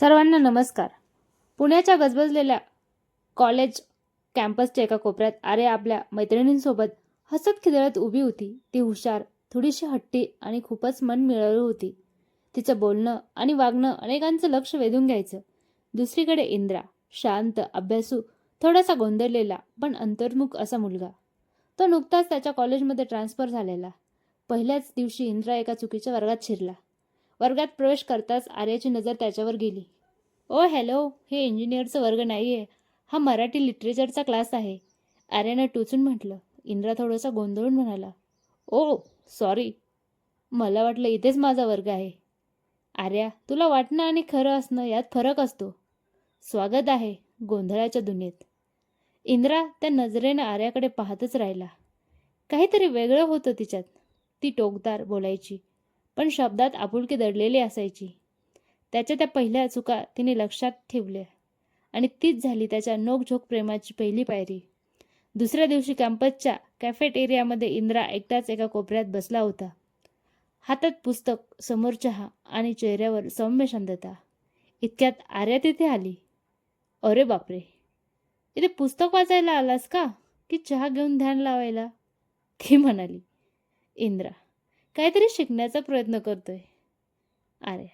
सर्वांना नमस्कार. पुण्याच्या गजबजलेल्या कॉलेज कॅम्पसच्या एका कोपऱ्यात आरे आपल्या मैत्रिणींसोबत हसत खिदळत उभी होती. ती हुशार थोडीशी हट्टी आणि खूपच मन मिळवली होती. तिचं बोलणं आणि वागणं अनेकांचं लक्ष वेधून घ्यायचं. दुसरीकडे इंद्रा शांत अभ्यासू थोडासा गोंधळलेला पण अंतर्मुख असा मुलगा. तो नुकताच त्याच्या कॉलेजमध्ये ट्रान्सफर झालेला. पहिल्याच दिवशी इंद्रा एका चुकीच्या वर्गात शिरला. वर्गात प्रवेश करताच आर्याची नजर त्याच्यावर गेली. ओ हॅलो हे इंजिनिअरचं वर्ग नाही आहे हा मराठी लिटरेचरचा क्लास आहे. आर्यानं टोचून म्हटलं. इंद्रा थोडासा गोंधळून म्हणाला ओ सॉरी. मला वाटलं इथेच माझा वर्ग आहे. आर्या तुला वाटणं आणि खरं असणं यात फरक असतो. स्वागत आहे गोंधळाच्या दुनियेत. इंद्रा त्या नजरेनं आर्याकडे पाहतच राहिला. काहीतरी वेगळं होतं तिच्यात. ती टोकदार बोलायची. पण शब्दात आपुलकी दडलेली असायची. त्याच्या त्या पहिल्या चुका तिने लक्षात ठेवल्या. आणि तीच झाली त्याच्या नोकझोक प्रेमाची पहिली पायरी. दुसऱ्या दिवशी कॅम्पसच्या कॅफेट एरियामध्ये इंद्रा एकटाच एका कोपऱ्यात बसला होता. हातात पुस्तक समोर चहा आणि चेहऱ्यावर सौम्य शांतता. इतक्यात आर्या तिथे आली. अरे बापरे! इथे पुस्तक वाचायला आलास का? की चहा घेऊन ध्यान लावायला? ती म्हणाली. इंद्रा काहीतरी शिकण्याचा प्रयत्न करतोय. अरे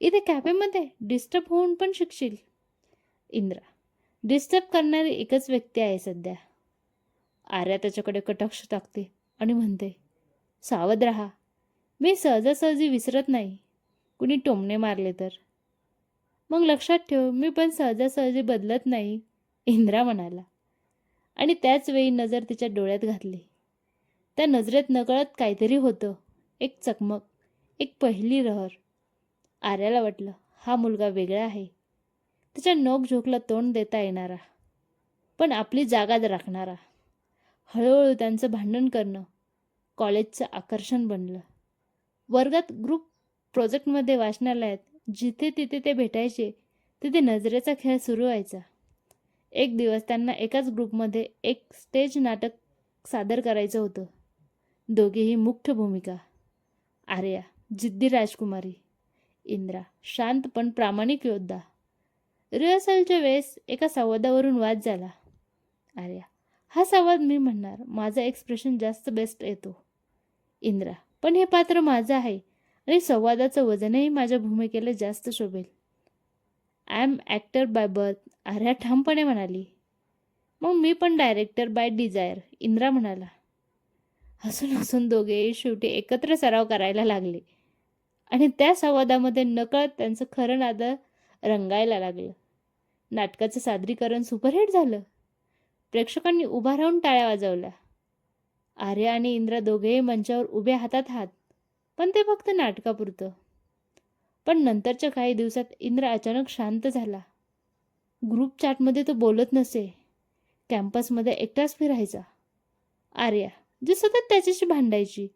इथे कॅफेमध्ये डिस्टर्ब होऊन पण शिकशील. इंद्रा डिस्टर्ब करणारी एकच व्यक्ती आहे सध्या. आर्या त्याच्याकडे कटाक्ष टाकते आणि म्हणते सावध राहा. मी सहजासहजी विसरत नाही. कुणी टोमणे मारले तर. मग लक्षात ठेव मी पण सहजासहजी बदलत नाही इंद्रा म्हणाला. आणि त्याच वेळी नजर तिच्या डोळ्यात घातली. त्या नजरेत नकळत काहीतरी होतं. एक चकमक एक पहिली रहर. आर्याला वाटलं हा मुलगा वेगळा आहे. त्याच्या नोक झोकला तोंड देता येणारा पण आपली जागा राखणारा. हळूहळू त्यांचं भांडण करणं कॉलेजचं आकर्षण बनलं. वर्गात ग्रुप प्रोजेक्टमध्ये वाचनालयात जिथे तिथे ते भेटायचे तिथे नजरेचा खेळ सुरू व्हायचा. एक दिवस त्यांना एकाच ग्रुपमध्ये एक स्टेज नाटक सादर करायचं होतं. दोघेही मुख्य भूमिका आर्या जिद्दी राजकुमारी. इंद्रा शांत पण प्रामाणिक योद्धा. रिहर्सलच्या वेळेस एका संवादावरून वाद झाला. आर्या हा संवाद मी म्हणणार माझा एक्सप्रेशन जास्त बेस्ट येतो. इंद्रा पण हे पात्र माझं आहे आणि संवादाचं वजनही माझ्या भूमिकेला जास्त शोभेल. I am actor by birth Arya ठामपणे म्हणाली. मग मी पण डायरेक्टर बाय डिझायर इंद्रा म्हणाला. हसून हसून दोघे शेवटी एकत्र सराव करायला लागले. आणि त्या संवादामध्ये नकळत त्यांचं खरं नादं रंगायला लागलं. नाटकाचं सादरीकरण सुपरहिट झालं. प्रेक्षकांनी उभा राहून टाळ्या वाजवल्या. आर्या आणि इंद्रा दोघेही मंचावर उभ्या हातात हात पण ते फक्त नाटकापुरतं. पण नंतरच्या काही दिवसात इंद्र अचानक शांत झाला. ग्रुप चॅटमध्ये तो बोलत नसे. कॅम्पसमध्ये एकटाच फिरायचा. आर्या जी सतत त्याच्याशी भांडायची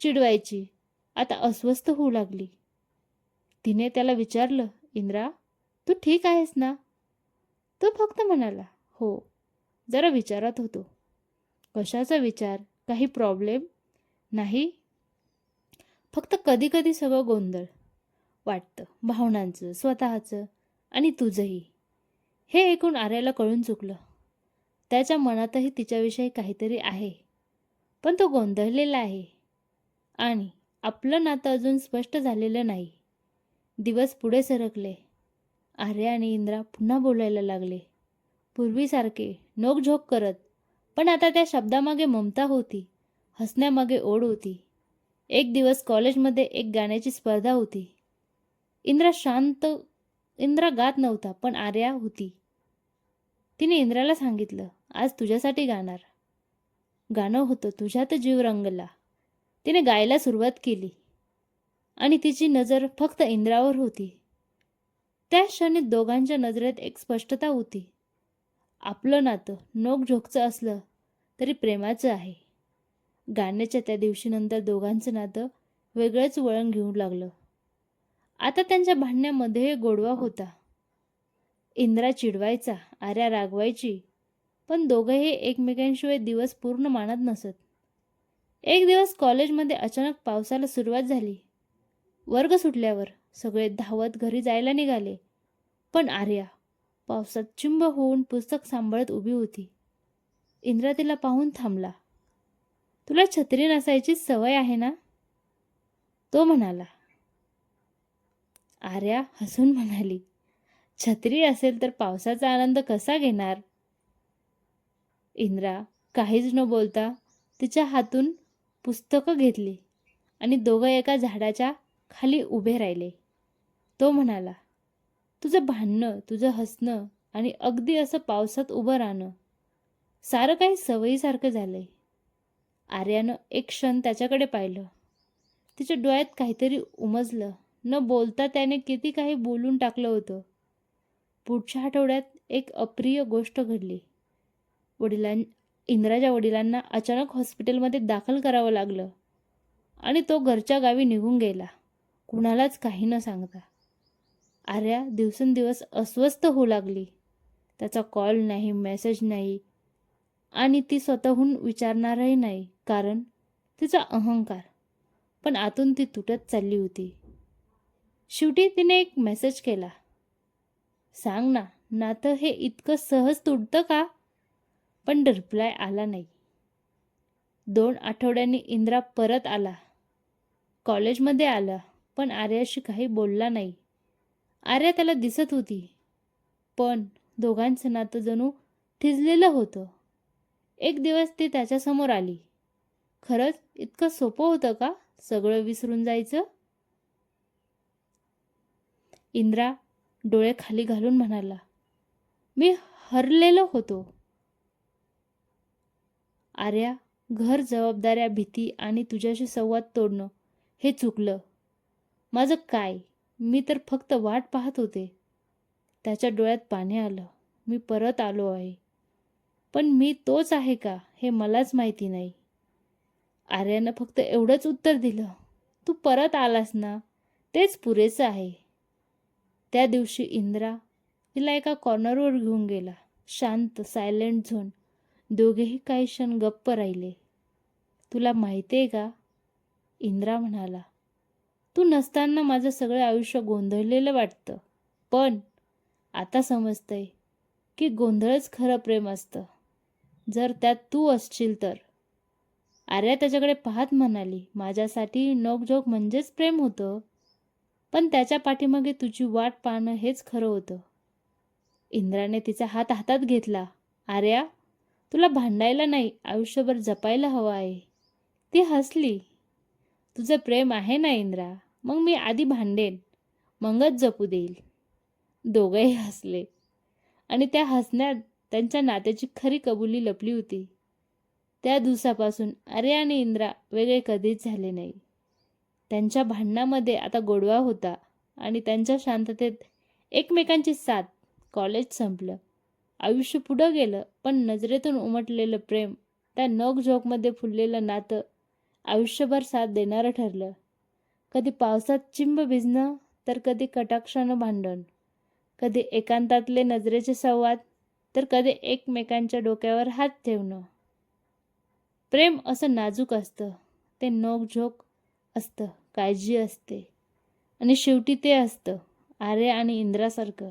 चिडवायची. आता अस्वस्थ होऊ लागली. तिने त्याला विचारलं इंद्रा तू ठीक आहेस ना? तो फक्त म्हणाला हो. जरा विचारात होतो. कशाचा विचार? काही प्रॉब्लेम? नाही? फक्त कधी कधी सगळं गोंधळ. वाटतं भावनांचं स्वतःचं आणि तुझंही. हे ऐकून आर्याला कळून चुकलं. त्याच्या मनातही तिच्याविषयी काहीतरी आहे. पण तो गोंधळलेला आहे. आणि आपलं नातं अजून स्पष्ट झालेलं नाही. दिवस पुढे सरकले. आर्या आणि इंद्रा पुन्हा बोलायला लागले. पूर्वीसारखे नोकझोक करत पण आता त्या शब्दामागे ममता होती हसण्यामागे ओढ होती. एक दिवस कॉलेजमध्ये एक गाण्याची स्पर्धा होती. इंद्रा शांत इंद्रा गात नव्हता पण आर्या होती. तिने इंद्राला सांगितलं आज तुझ्यासाठी गाणार. गाणं होतं तुझ्यात जीव रंगला. तिने गायला सुरुवात केली. आणि तिची नजर फक्त इंद्रावर होती. त्या क्षणी दोघांच्या नजरेत एक स्पष्टता होती. आपलं नातं नोकझोकचं असलं तरी प्रेमाचं आहे. गाण्याच्या त्या दिवशीनंतर दोघांचं नातं वेगळंच वळण घेऊ लागलं. आता त्यांच्या भांडण्यामध्ये गोडवा होता. इंद्रा चिडवायचा आर्या रागवायची पण दोघंही एकमेकांशिवाय दिवस पूर्ण मानत नसत. एक दिवस कॉलेजमध्ये अचानक पावसाला सुरुवात झाली. वर्ग सुटल्यावर सगळे धावत घरी जायला निघाले. पण आर्या पावसात चिंब होऊन पुस्तक सांभाळत उभी होती. इंद्रा तिला पाहून थांबला. तुला छत्री नसायची सवय आहे ना? तो म्हणाला. आर्या हसून म्हणाली छत्री असेल तर पावसाचा आनंद कसा घेणार? इंद्रा काहीच न बोलता तिच्या हातून पुस्तकं घेतली आणि दोघं एका झाडाच्या खाली उभे राहिले. तो म्हणाला तुझं भांडणं तुझं हसणं आणि अगदी असं पावसात उभं राहणं सारं काही सवयीसारखं झालंय. आर्यानं एक क्षण त्याच्याकडे पाहिलं. तिच्या डोळ्यात काहीतरी उमजलं. न बोलता त्याने किती काही बोलून टाकलं होतं. पुढच्या आठवड्यात एक अप्रिय गोष्ट घडली. वडिलां इंद्राच्या वडिलांना अचानक हॉस्पिटलमध्ये दाखल करावं लागलं आणि तो घरच्या गावी निघून गेला. कुणालाच काही न सांगता. आर्या दिवसेंदिवस अस्वस्थ होऊ लागली. त्याचा कॉल नाही मेसेज नाही आणि ती स्वतःहून विचारणारही नाही कारण तिचा अहंकार पण आतून ती तुटत चालली होती. शेवटी तिने एक मेसेज केला. सांग ना नातं हे इतकं सहज तुटतं का? पण रिप्लाय आला नाही. दोन आठवड्यांनी इंद्रा परत आला. कॉलेजमध्ये आला पण आर्याशी काही बोलला नाही. आर्या त्याला दिसत होती पण दोघांचं नातं जणू ठिजलेलं होतं. एक दिवस ती त्याच्यासमोर आली. खरंच इतकं सोपं होतं का सगळं विसरून जायचं? इंद्रा डोळे खाली घालून म्हणाला मी हरलेलो होतो. आर्या घर जबाबदाऱ्या भीती आणि तुझ्याशी संवाद तोडणं हे चुकलं. माझं काय? मी तर फक्त वाट पाहत होते. त्याच्या डोळ्यात पाणी आलं. मी परत आलो आहे. पण मी तोच आहे का? हे मलाच माहिती नाही. आर्यानं फक्त एवढंच उत्तर दिलं. तू परत आलास ना? तेच पुरेसं आहे. त्या दिवशी इंद्रा तिला एका कॉर्नरवर घेऊन गेला. शांत सायलेंट झोन. दोघेही काही क्षण गप्प राहिले. तुला माहिती आहे का? इंद्रा म्हणाला. तू नसताना माझं सगळं आयुष्य गोंधळलेलं वाटतं. पण आता समजतंय की गोंधळच खरं प्रेम असतं. जर त्यात तू असशील तर. आर्या त्याच्याकडे पाहत म्हणाली. माझ्यासाठी नोकझोक म्हणजेच प्रेम होतं. पण त्याच्या पाठीमागे तुझी वाट पाहणं हेच खरं होतं. इंद्राने तिचा हात हातात घेतला. आर्या तुला भांडायला नाही आयुष्यभर जपायला हवं आहे. ती हसली. तुझं प्रेम आहे ना इंद्रा? मग मी आधी भांडेन मगच जपू देईल. दोघंही हसले. आणि त्या हसण्यात त्यांच्या नात्याची खरी कबुली लपली होती. त्या दिवसापासून अरे आणि इंद्रा वेगळे कधीच झाले नाही. त्यांच्या भांडणामध्ये आता गोडवा होता आणि त्यांच्या शांततेत एकमेकांची साथ कॉलेज संपलं. आयुष्य पुढं गेलं पण नजरेतून उमटलेलं प्रेम त्या नगझोकमध्ये झोकमध्ये फुललेलं नातं आयुष्यभर साथ देणारं ठरलं. कधी पावसात चिंब भिजणं तर कधी कटाक्षानं भांडण. कधी एकांतातले नजरेचे संवाद तर कधी एकमेकांच्या डोक्यावर हात ठेवणं. प्रेम असं नाजूक असतं ते नोकझोक असतं काळजी असते. आणि शेवटी ते असतं आर्य आणि इंद्रासारखं.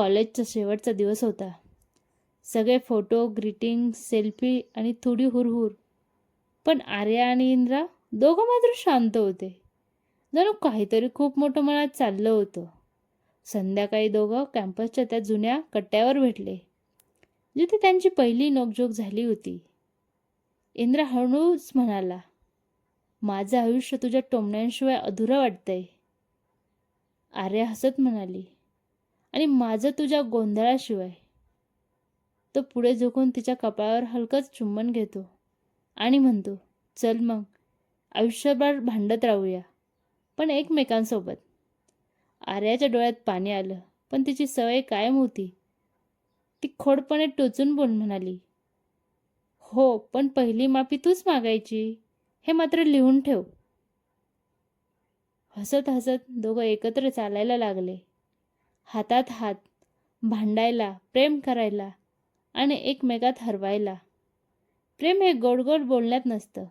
कॉलेजचा शेवटचा दिवस होता. सगळे फोटो ग्रीटिंग सेल्फी आणि थोडी हुरहुर. पण आर्या आणि इंद्रा दोघं मात्र शांत होते. जणू काहीतरी खूप मोठं मनात चाललं होतं. संध्याकाळी दोघं कॅम्पसच्या त्या जुन्या कट्ट्यावर भेटले जिथे त्यांची पहिली नोकझोक झाली होती. इंद्रा हळूच म्हणाला माझं आयुष्य तुझ्या टोमण्यांशिवाय अधुरं वाटतंय. आर्या हसत म्हणाली आणि माझं तुझ्या गोंधळाशिवाय. तो पुढे झोकून तिच्या कपाळावर हलकंच चुंबन घेतो आणि म्हणतो चल मग आयुष्यभर भांडत राहूया पण एकमेकांसोबत. आर्याच्या डोळ्यात पाणी आलं पण तिची सवय कायम होती. ती खोडपणे टोचून बोल म्हणाली हो पण पहिली माफी तूच मागायची? हे मात्र लिहून ठेव हसत हसत दोघं एकत्र चालायला लागले. हातात हात भांडायला प्रेम करायला आणि एकमेकात हरवायला. प्रेम हे गोड गोड बोलण्यात नसतं.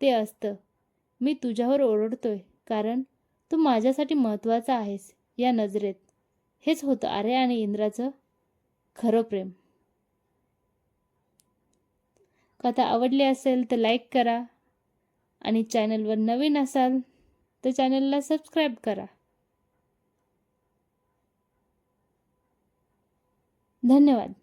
ते असतं मी तुझ्यावर ओरडतोय कारण तू माझ्यासाठी महत्त्वाचा आहेस या नजरेत. हेच होतं आर्य आणि इंद्राचं खरं प्रेम. कथा आवडली असेल तर लाईक करा आणि चॅनलवर नवीन असाल तर चॅनलला सबस्क्राईब करा. धन्यवाद